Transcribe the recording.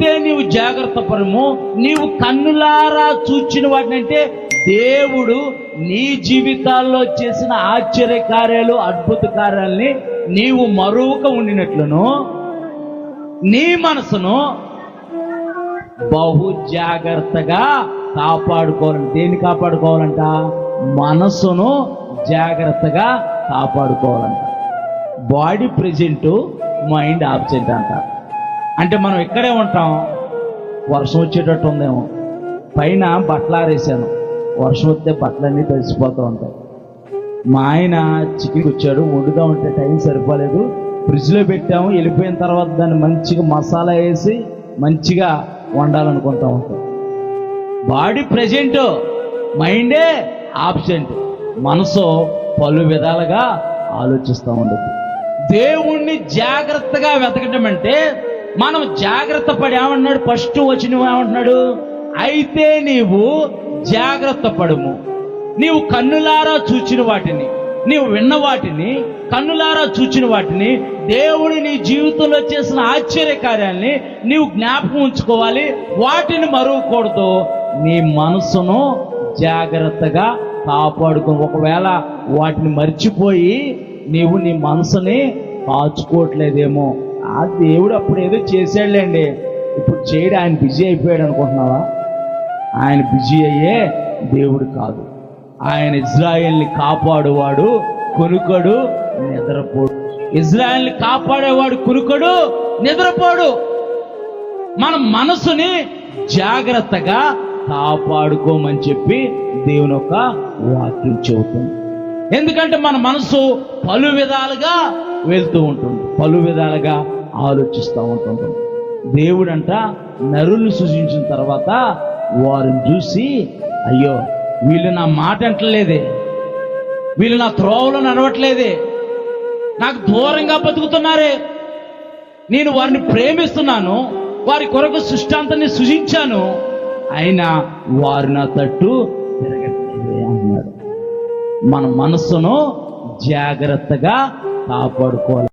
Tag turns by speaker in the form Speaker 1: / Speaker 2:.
Speaker 1: అయితే నీవు జాగ్రత్త పరము నీవు కన్నులారా చూచిన వాటినంటే దేవుడు నీ జీవితాల్లో చేసిన ఆశ్చర్య కార్యాలు అద్భుత కార్యాలని నీవు మరువక ఉండినట్లును. నీ మనసును బహు జాగ్రత్తగా కాపాడుకోవాలి దేన్ని కాపాడుకోవాలంట? మనసును జాగ్రత్తగా కాపాడుకోవాలంట. బాడీ ప్రజెంట్ మైండ్ ఆబ్సెంట్ అంటారు అంటే మనం ఇక్కడే ఉంటాం. వర్షం వచ్చేటట్టు ఉందేమో. పైన బట్టలు ఆరేసాను వర్షం వస్తే బట్టలన్నీ తడిసిపోతూ ఉంటాయి. మా ఆయన చికెన్ వచ్చాడు. వండుగా ఉంటే టైం సరిపోలేదు. ఫ్రిడ్జ్లో పెట్టాము. వెళ్ళిపోయిన తర్వాత దాన్ని మంచిగా మసాలా వేసి మంచిగా వండాలనుకుంటా ఉంటాం. బాడీ ప్రెజెంట్ మైండే ఆబ్సెంట్. మనసు పలు విధాలుగా ఆలోచిస్తూ ఉండదు దేవుణ్ణి జాగ్రత్తగా వెతకటం అంటే మనం జాగ్రత్త పడి ఫస్ట్ వచ్చిన ఏమంటున్నాడు? అయితే నీవు జాగ్రత్త పడుము. నీవు కన్నులారా చూచిన వాటిని నీవు విన్న వాటిని కన్నులారా చూచిన వాటిని దేవుడు నీ జీవితంలో చేసిన ఆశ్చర్య కార్యాలని నీవు జ్ఞాపకం ఉంచుకోవాలి. వాటిని మరువకూడదు. నీ మనసును జాగ్రత్తగా కాపాడుకో. ఒకవేళ వాటిని మర్చిపోయి నీవు నీ మనసుని కాచుకోవట్లేదేమో ఆ దేవుడు అప్పుడు ఏదో చేశాడులేండి. ఇప్పుడు చేయడు ఆయన బిజీ అయిపోయాడు అనుకుంటున్నావా? ఆయన బిజీ అయ్యే దేవుడు కాదు. ఆయన ఇజ్రాయెల్ని కాపాడువాడు కొనుకడు నిద్రపోడు. ఇజ్రాయెల్ని కాపాడేవాడు కురుకడు నిద్రపోడు. మన మనసుని జాగ్రత్తగా కాపాడుకోమని చెప్పి దేవుని ఒక వాక్యం చెబుతుంది. ఎందుకంటే మన మనసు పలు విధాలుగా వెళ్తూ ఉంటుంది. పలు విధాలుగా ఆలోచిస్తూ ఉంటుంటాం దేవుడంట నరుల్ని సృజించిన తర్వాత వారిని చూసి అయ్యో వీళ్ళు నా మాట అంటలేదే. వీళ్ళు నా త్రోవలో నడవట్లేదే. నాకు దూరంగా బతుకుతున్నారే. నేను వారిని ప్రేమిస్తున్నాను. వారి కొరకు సృష్టాంతాన్ని సృజించాను. అయినా వారు నా తట్టు తిరగట్లేదే అన్నాడు. మన మనస్సును జాగ్రత్తగా కాపాడుకోవాలి.